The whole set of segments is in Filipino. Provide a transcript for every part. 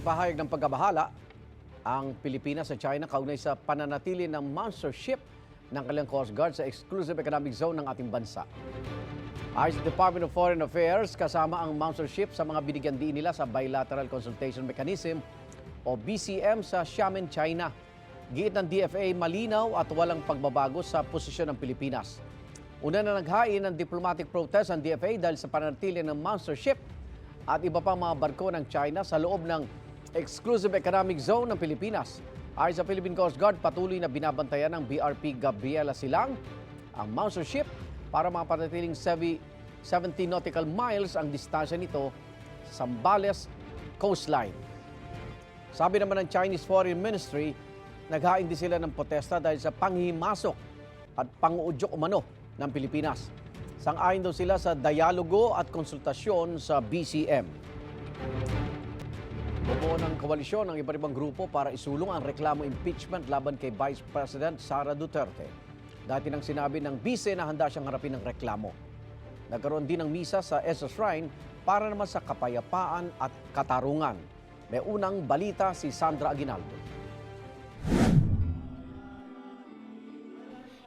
Nagpahayag ng pagkabahala ang Pilipinas sa China kaugnay sa pananatili ng monster ship ng kanilang Coast Guard sa exclusive economic zone ng ating bansa. Ayon sa Department of Foreign Affairs, kasama ang monster ship sa mga binigyan din nila sa Bilateral Consultation Mechanism o BCM sa Xiamen, China. Giit ng DFA malinaw at walang pagbabago sa posisyon ng Pilipinas. Una na naghain ng diplomatic protest ang DFA dahil sa pananatili ng monster ship at iba pang mga barko ng China sa loob ng exclusive economic zone ng Pilipinas. Ayon sa Philippine Coast Guard, patuloy na binabantayan ng BRP Gabriela Silang ang monster ship para mapanatiling 70 nautical miles ang distansya nito sa Sambales coastline. Sabi naman ng Chinese Foreign Ministry, naghain din sila ng protesta dahil sa panghimasok at panguudyok umano ng Pilipinas. Sang-ayon daw sila sa dialogo at konsultasyon sa BCM. Bumuo ng koalisyon ng iba't ibang grupo para isulong ang reklamo impeachment laban kay Vice President Sara Duterte. Dati nang sinabi ng bise na handa siyang harapin ng reklamo. Nagkaroon din ng misa sa Esa Shrine para naman sa kapayapaan at katarungan. May unang balita si Sandra Aguinaldo.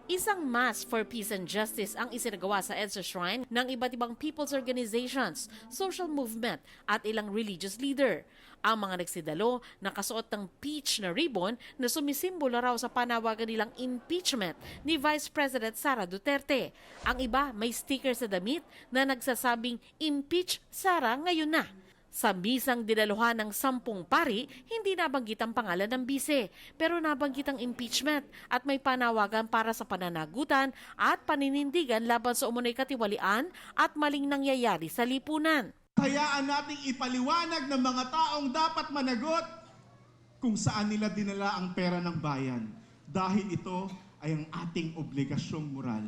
Isang Mass for Peace and Justice ang isinagawa sa EDSA Shrine ng iba't ibang people's organizations, social movement at ilang religious leader. Ang mga nagsidalo nakasuot ng peach na ribbon na sumisimbolo raw sa panawagan nilang impeachment ni Vice President Sara Duterte. Ang iba may sticker sa damit na nagsasabing impeach Sara ngayon na. Sa misang dinaluhan ng sampung pari, hindi nabanggit ang pangalan ng bise, pero nabanggit ang impeachment at may panawagan para sa pananagutan at paninindigan laban sa umunay katiwalian at maling nangyayari sa lipunan. Hayaan nating ipaliwanag ng mga taong dapat managot kung saan nila dinala ang pera ng bayan. Dahil ito ay ang ating obligasyong moral.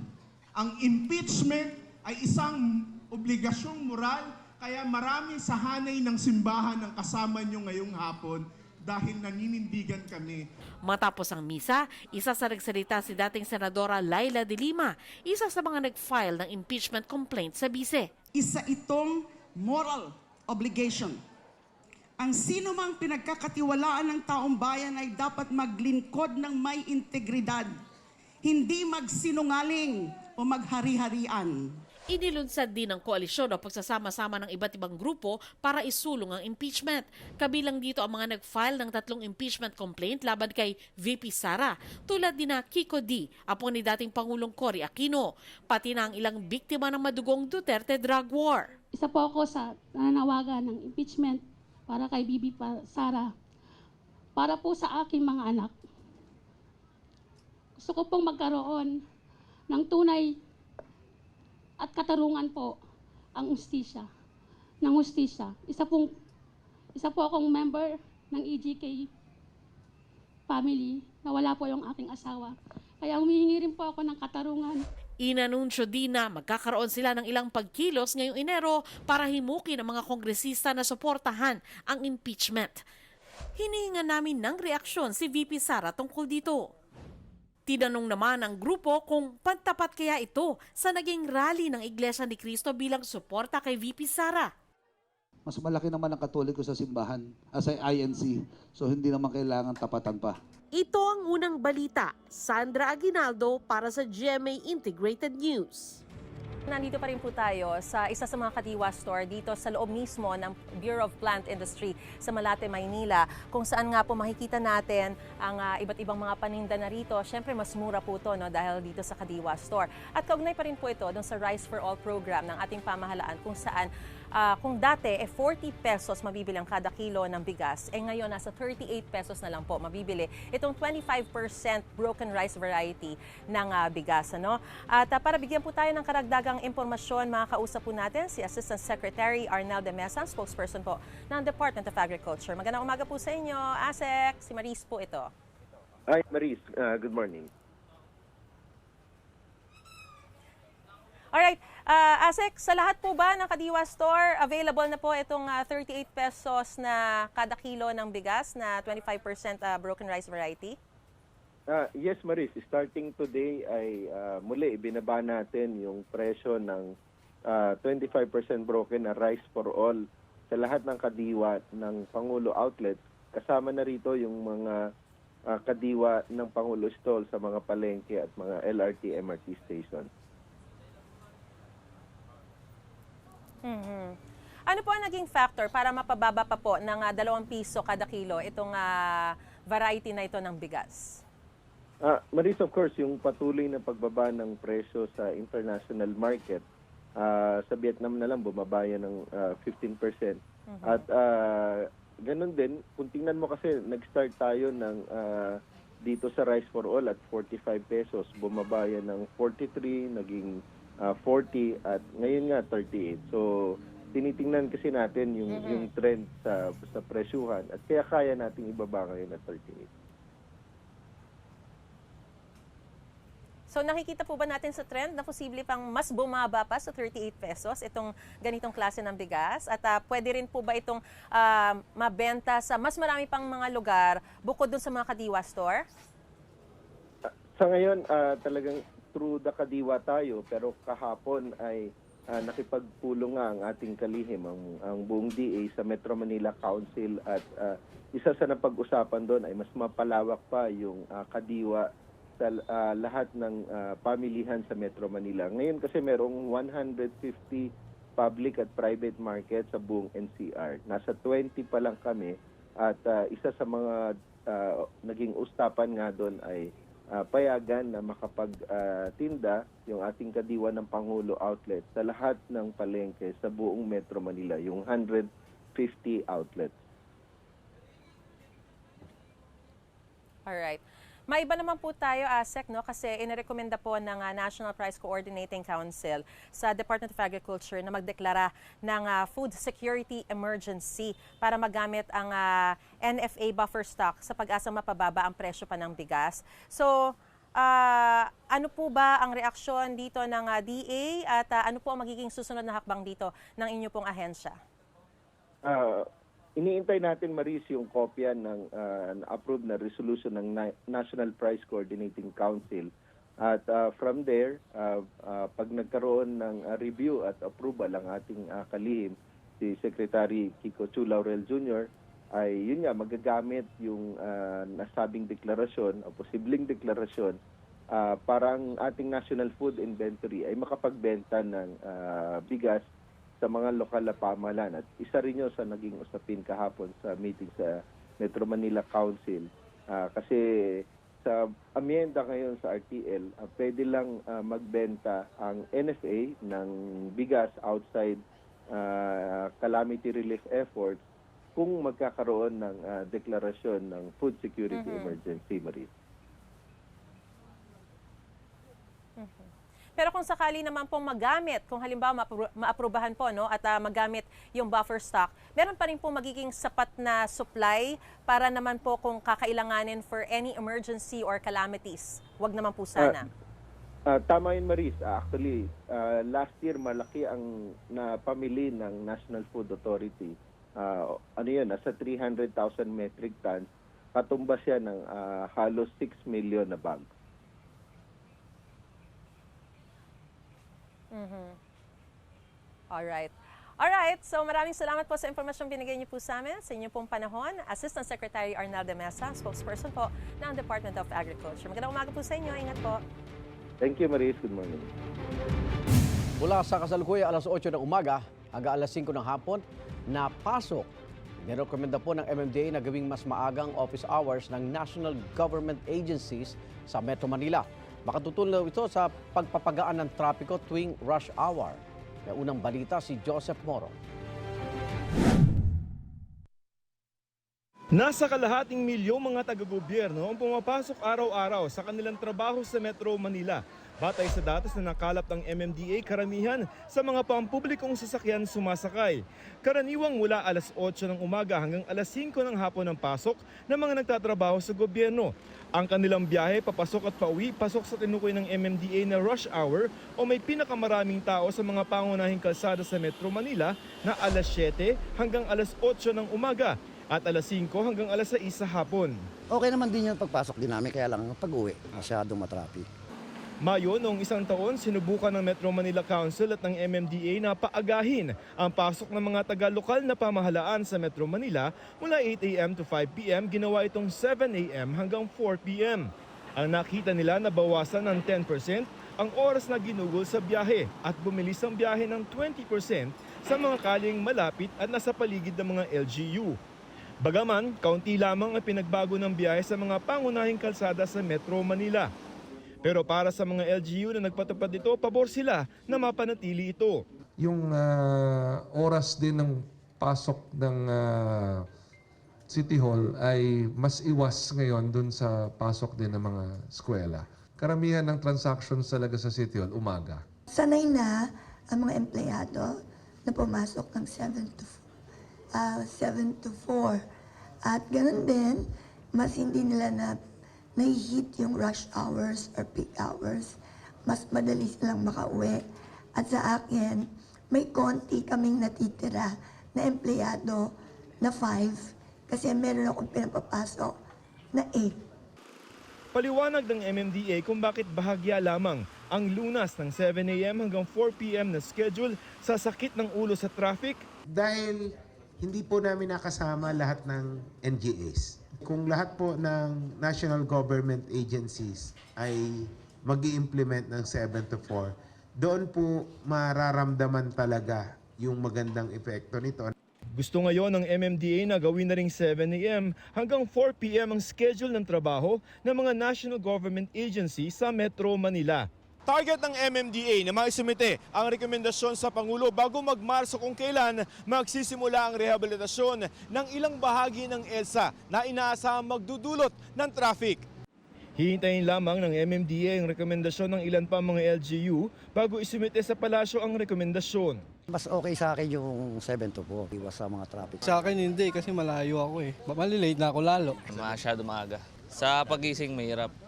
Ang impeachment ay isang obligasyong moral kaya marami sa hanay ng simbahan ang kasama nyo ngayong hapon dahil naninindigan kami Matapos ang misa, isa sa nagsalita si dating Senadora Laila de Lima, isa sa mga nag-file ng impeachment complaint sa bise. isa itong moral obligation. Ang sino mang pinagkakatiwalaan ng taong bayan ay dapat maglingkod ng may integridad, hindi magsinungaling o maghari-harian. Inilunsad din ng koalisyon ang pagsasama-sama ng iba't ibang grupo para isulong ang impeachment. Kabilang dito ang mga nag-file ng tatlong impeachment complaint laban kay VP Sara, tulad din na Kiko D, apo ni dating Pangulong Cory Aquino, pati na ang ilang biktima ng madugong Duterte drug war. isa po ako sa nananawagan ng impeachment para kay pa Sara. Para po sa aking mga anak. Gusto ko pong magkaroon ng tunay at katarungan po ang ustisya. Ng ustisya. Isa pong isa po akong member ng EGK family na wala po yung aking asawa. Kaya humihingi rin po ako ng katarungan. Inanunsyo din na magkakaroon sila ng ilang pagkilos ngayong Enero para himukin ang mga kongresista na suportahan ang impeachment. Hinihinga namin ng reaksyon si VP Sara tungkol dito. Tinanong naman ang grupo kung pagtapat kaya ito sa naging rally ng Iglesia ni Cristo bilang suporta kay VP Sara. mas malaki naman ang katoliko sa simbahan as ay INC. So hindi naman kailangan tapatan pa. Ito ang unang balita. Sandra Aguinaldo para sa GMA Integrated News. Nandito pa rin po tayo sa isa sa mga kadiwa store dito sa loob mismo ng Bureau of Plant Industry sa Malate, Maynila kung saan nga po makikita natin ang ah, iba't ibang mga paninda na rito. Siyempre mas mura po to no, dahil dito sa kadiwa store. At kaugnay pa rin po ito sa Rice for All program ng ating pamahalaan kung saan ah, kung dati eh 40 pesos mabibili ang kada kilo ng bigas, eh ngayon nasa 38 pesos na lang po mabibili itong 25% broken rice variety ng ah, bigas. Ano? At ah, para bigyan po tayo ng karagdagang impormasyon, makakausap po natin si Assistant Secretary Arnel de Mesa, spokesperson po ng Department of Agriculture. Magandang umaga po sa inyo, ASEC. Si Maris po ito. Hi, Maris. Uh, good morning. Alright, uh, ASEC, sa lahat po ba ng Kadiwa Store, available na po itong ah, 38 pesos na kada kilo ng bigas na 25% ah, broken rice variety? Uh, yes, Maris. Starting today ay uh, muli ibinaba natin yung presyo ng uh, 25% broken na rice for all sa lahat ng kadiwa ng Pangulo outlets. Kasama na rito yung mga ah, kadiwa ng Pangulo stall sa mga palengke at mga LRT, MRT station. Mhm. Ano po ang naging factor para mapababa pa po ng ah, dalawang piso kada kilo itong ah, variety na ito ng bigas? Ah, Maris, of course, yung patuloy na pagbaba ng presyo sa international market, ah, sa Vietnam na lang bumaba yan ng ah, 15%. At ah, ganun din, kung tingnan mo kasi, nag-start tayo ng ah, dito sa Rice for All at 45 pesos. Bumaba yan ng 43, naging ah, 40, at ngayon nga 38. So, tinitingnan kasi natin yung yung trend sa sa presyuhan at kaya kaya nating ibaba ngayon at 38. So nakikita po ba natin sa trend na posible pang mas bumaba pa sa 38 pesos itong ganitong klase ng bigas? At ah, pwede rin po ba itong ah, mabenta sa mas marami pang mga lugar bukod dun sa mga kadiwa store? Sa ngayon, ah, talagang through the kadiwa tayo, pero kahapon ay ah, nakipagpulong nga ang ating kalihim, ang, ang buong DA sa Metro Manila Council at ah, isa sa napag-usapan doon ay mas mapalawak pa yung ah, kadiwa sa ah, lahat ng ah, pamilihan sa Metro Manila. Ngayon kasi merong 150 public at private market sa buong NCR. Nasa 20 pa lang kami at ah, isa sa mga ah, naging ustapan nga doon ay ah, payagan na makapagtinda yung ating kadiwa ng Pangulo outlet sa lahat ng palengke sa buong Metro Manila, yung 150 outlets. Alright. May iba naman po tayo, ASEC, no? kasi inirekomenda po ng ah, National Price Coordinating Council sa Department of Agriculture na magdeklara ng ah, food security emergency para magamit ang ah, NFA buffer stock sa pag-asa mapababa ang presyo pa ng bigas. So, ah, ano po ba ang reaksyon dito ng ah, DA at ah, ano po ang magiging susunod na hakbang dito ng inyo pong ahensya? Ah, iniintay natin Maris yung kopya ng ah, na-approve na resolution ng Na- National Price Coordinating Council. At ah, from there, ah, ah, pag nagkaroon ng ah, review at approval ang ating ah, kalihim, si Secretary Kiko Chu Laurel Jr., ay yun nga, magagamit yung ah, nasabing deklarasyon o posibleng deklarasyon ah, para ang ating National Food Inventory ay makapagbenta ng ah, bigas sa mga lokal na pamahalaan. At isa rin yun sa naging usapin kahapon sa meeting sa Metro Manila Council. Ah, kasi sa amyenda ngayon sa RTL, ah, pwede lang ah, magbenta ang NFA ng bigas outside ah, calamity relief efforts kung magkakaroon ng ah, deklarasyon ng food security emergency, Maris. Pero kung sakali naman pong magamit, kung halimbawa maaprubahan po no, at ah, magamit yung buffer stock, meron pa rin po magiging sapat na supply para naman po kung kakailanganin for any emergency or calamities. Huwag naman po sana. Ah, tama yun, Maris. Ah, actually, ah, last year malaki ang napamili ng National Food Authority. Ah, ano yun, nasa 300,000 metric tons. Katumbas yan ng ah, halos 6 million na bag. Alright. Alright, so maraming salamat po sa impormasyong binigay niyo po sa amin sa inyong pong panahon. Assistant Secretary Arnel de Mesa, spokesperson po ng Department of Agriculture. Magandang umaga po sa inyo. Ingat po. Thank you, Maris. Good morning. Mula sa kasalukuyan alas 8 ng umaga hanggang alas 5 ng hapon, napasok. Nirekomenda po ng MMDA na gawing mas maagang office hours ng national government agencies sa Metro Manila. Makatutulong ito sa pagpapagaan ng trapiko tuwing rush hour. May unang balita si Joseph Moro. Nasa kalahating milyong mga taga-gobyerno ang pumapasok araw-araw sa kanilang trabaho sa Metro Manila. Batay sa datos na nakalap ng MMDA, karamihan sa mga pampublikong sasakyan sumasakay. Karaniwang mula alas 8 ng umaga hanggang alas 5 ng hapon ang pasok ng mga nagtatrabaho sa gobyerno. Ang kanilang biyahe papasok at pauwi pasok sa tinukoy ng MMDA na rush hour o may pinakamaraming tao sa mga pangunahing kalsada sa Metro Manila na alas 7 hanggang alas 8 ng umaga at alas 5 hanggang alas 6 sa hapon. Okay naman din yung pagpasok din namin, kaya lang pag-uwi, masyadong matraffic. Mayo noong isang taon, sinubukan ng Metro Manila Council at ng MMDA na paagahin ang pasok ng mga taga-lokal na pamahalaan sa Metro Manila mula 8 a.m. to 5 p.m. Ginawa itong 7 a.m. hanggang 4 p.m. Ang nakita nila na bawasan ng 10% ang oras na ginugol sa biyahe at bumilis ang biyahe ng 20% sa mga kaling malapit at nasa paligid ng mga LGU. Bagaman, kaunti lamang ang pinagbago ng biyahe sa mga pangunahing kalsada sa Metro Manila. Pero para sa mga LGU na nagpatupad nito, pabor sila na mapanatili ito. yung ah, oras din ng pasok ng ah, City Hall ay mas iwas ngayon dun sa pasok din ng mga eskwela. Karamihan ng transactions talaga sa City Hall, umaga. Sanay na ang mga empleyado na pumasok ng 7 to, ah, 7 to 4. At ganun din, mas hindi nila na nai-hit yung rush hours or peak hours. Mas madali silang makauwi. At sa akin, may konti kaming natitira na empleyado na 5 kasi meron akong pinapapasok na 8. Paliwanag ng MMDA kung bakit bahagya lamang ang lunas ng 7 a.m. hanggang 4 p.m. na schedule sa sakit ng ulo sa traffic dahil hindi po namin nakasama lahat ng NGAs. Kung lahat po ng national government agencies ay mag implement ng 7 to 4, doon po mararamdaman talaga yung magandang epekto nito. Gusto ngayon ng MMDA na gawin na ring 7 a.m. hanggang 4 p.m. ang schedule ng trabaho ng mga national government agency sa Metro Manila. Target ng MMDA na maisumite ang rekomendasyon sa Pangulo bago magmarso kung kailan magsisimula ang rehabilitasyon ng ilang bahagi ng EDSA na inaasahang magdudulot ng traffic. Hihintayin lamang ng MMDA ang rekomendasyon ng ilan pa mga LGU bago isumite sa palasyo ang rekomendasyon. Mas okay sa akin yung 7 to 4, iwas sa mga traffic. Sa akin hindi kasi malayo ako eh. Malilate na ako lalo. Masyado maaga. Sa pagising mahirap.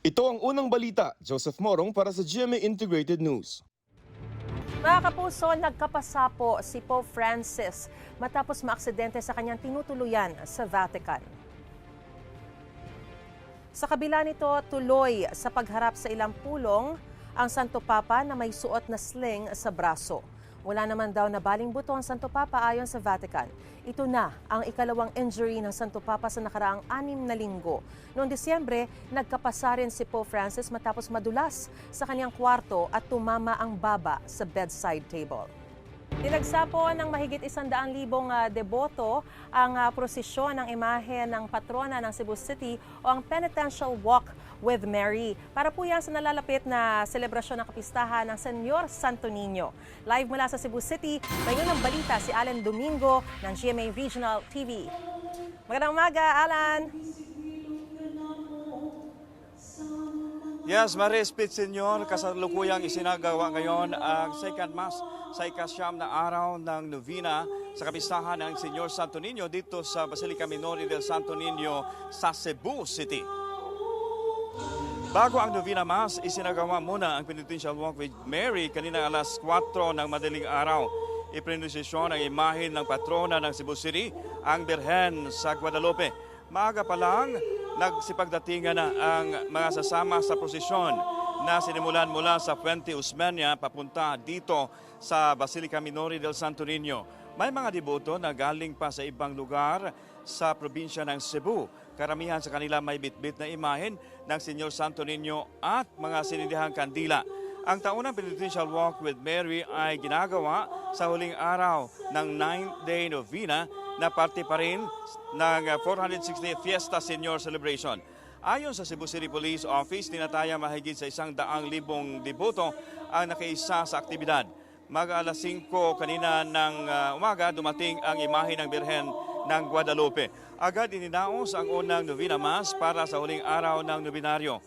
Ito ang unang balita. Joseph Morong para sa GMA Integrated News. Mga kapuso, nagkapasapo si Pope Francis matapos maaksidente sa kanyang tinutuluyan sa Vatican. Sa kabila nito, tuloy sa pagharap sa ilang pulong ang Santo Papa na may suot na sling sa braso. Wala naman daw na baling buto ang Santo Papa ayon sa Vatican. Ito na ang ikalawang injury ng Santo Papa sa nakaraang anim na linggo. Noong Disyembre, nagkapasa rin si Pope Francis matapos madulas sa kanyang kwarto at tumama ang baba sa bedside table. Dinagsapo ng mahigit isandaan libong ah, deboto ang ah, prosesyon ng imahe ng patrona ng Cebu City o ang Penitential Walk with Mary. Para po yan sa nalalapit na selebrasyon ng kapistahan ng Senyor Santo Niño. Live mula sa Cebu City, ngayon ang balita si Alan Domingo ng GMA Regional TV. Magandang umaga, Alan! Yes, Maris Pit Senyor, kasalukuyang isinagawa ngayon ang second mass sa ikasyam na araw ng novena sa kapistahan ng Senyor Santo Niño dito sa Basilica Minori del Santo Niño sa Cebu City. Bago ang novena mass, isinagawa muna ang penitential walk with Mary kanina alas 4 ng madaling araw. Iprenosisyon ang imahin ng patrona ng Cebu City, ang Birhen sa Guadalupe. Maaga pa lang, nagsipagdatingan na ang mga sasama sa prosesyon na sinimulan mula sa Puente Usmeña papunta dito sa Basilica Minori del Santo Niño. May mga deboto na galing pa sa ibang lugar sa probinsya ng Cebu. Karamihan sa kanila may bitbit na imahen ng Senyor Santo Niño at mga sinindihang kandila. Ang taunang penitential walk with Mary ay ginagawa sa huling araw ng 9th day novena na parte pa rin ng 460th Fiesta Senior Celebration. Ayon sa Cebu City Police Office, tinataya mahigit sa isang daang libong deboto ang nakaisa sa aktibidad. Mag alas 5 kanina ng uh, umaga, dumating ang imahe ng Birhen ng Guadalupe. Agad ininaos ang unang novena mass para sa huling araw ng nobenaryo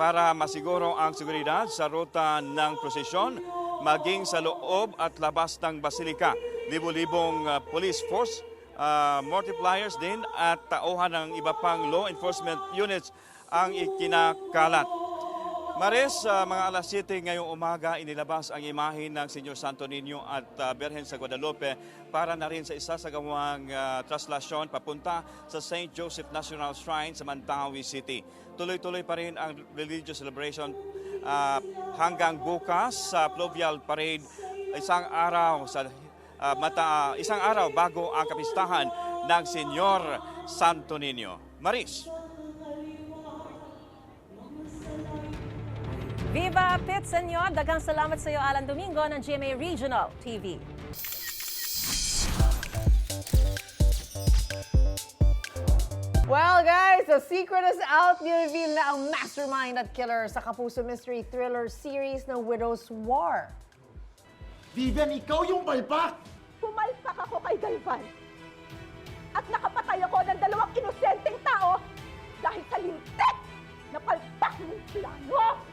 para masiguro ang seguridad sa ruta ng prosesyon maging sa loob at labas ng basilika. Libo-libong uh, police force, uh, multipliers din at tauhan ng iba pang law enforcement units ang ikinakalat. Maris, sa mga alas 7 ngayong umaga, inilabas ang imahe ng Senyor Santo Niño at uh, Birhen sa Guadalupe para na rin sa isa sa gawang uh, traslasyon papunta sa St. Joseph National Shrine sa Mantawi City. Tuloy-tuloy pa rin ang religious celebration uh, hanggang bukas sa Pluvial Parade, isang araw sa uh, mata, isang araw bago ang kapistahan ng Senyor Santo Niño. Maris. Viva Pit Senyor! Daghang salamat sa iyo, Alan Domingo ng GMA Regional TV. Well guys, the secret is out. Nireveal na ang mastermind at killer sa Kapuso Mystery Thriller series ng Widow's War. Vivian, ikaw yung balpak! Pumalpak ako kay Galvan. At nakapatay ako ng dalawang inosenteng tao dahil sa lintik na palpak ng plano.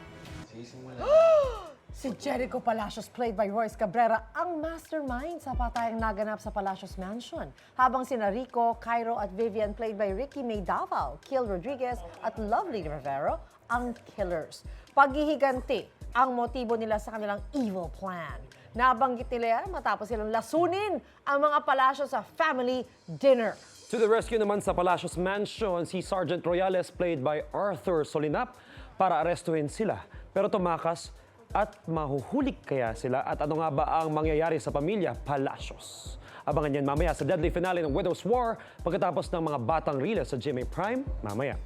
Si Jericho Palacios, played by Royce Cabrera, ang mastermind sa patayang naganap sa Palacios Mansion. Habang sina Rico, Cairo at Vivian, played by Ricky May Davao, Kiel Rodriguez at Lovely Rivero, ang killers. Paghihiganti ang motibo nila sa kanilang evil plan. Nabanggit nila yan matapos silang lasunin ang mga Palacios sa family dinner. To the rescue naman sa Palacios Mansion, si Sergeant Royales played by Arthur Solinap para arestuhin sila. Pero tumakas at mahuhulik kaya sila at ano nga ba ang mangyayari sa pamilya Palacios. Abangan yan mamaya sa deadly finale ng Widow's War pagkatapos ng mga batang rila sa GMA Prime mamaya.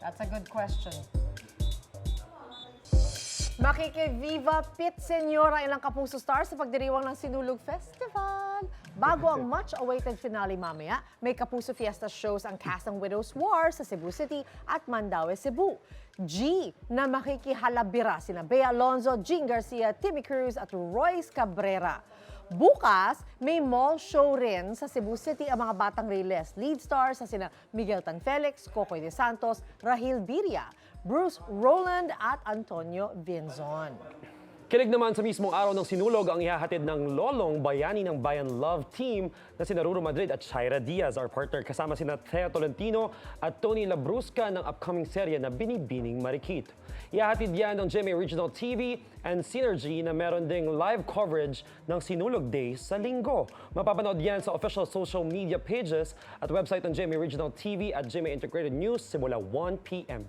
That's a good question. Makikiviva Pit Senora ilang kapuso stars sa pagdiriwang ng Sinulog Festival. Bago ang much-awaited finale mamaya, may Kapuso Fiesta shows ang cast ng Widow's War sa Cebu City at Mandaue, Cebu. G na makikihalabira sina Bea Alonzo, Jean Garcia, Timmy Cruz at Royce Cabrera. Bukas, may mall show rin sa Cebu City ang mga batang Reyes. Lead stars sa sina Miguel Tan Felix, Cocoy de Santos, Rahil Biria, Bruce Roland at Antonio Vienzon. Kilig naman sa mismong araw ng sinulog ang ihahatid ng Lolong Bayani ng Bayan Love Team na sina Ruro Madrid at Shaira Diaz, our partner kasama sina Thea Tolentino at Tony Labrusca ng upcoming serye na Binibining Marikit. Ihahatid yan ng GMA Regional TV and Synergy na meron ding live coverage ng Sinulog Days sa linggo. Mapapanood yan sa official social media pages at website ng GMA Regional TV at GMA Integrated News simula 1 p.m.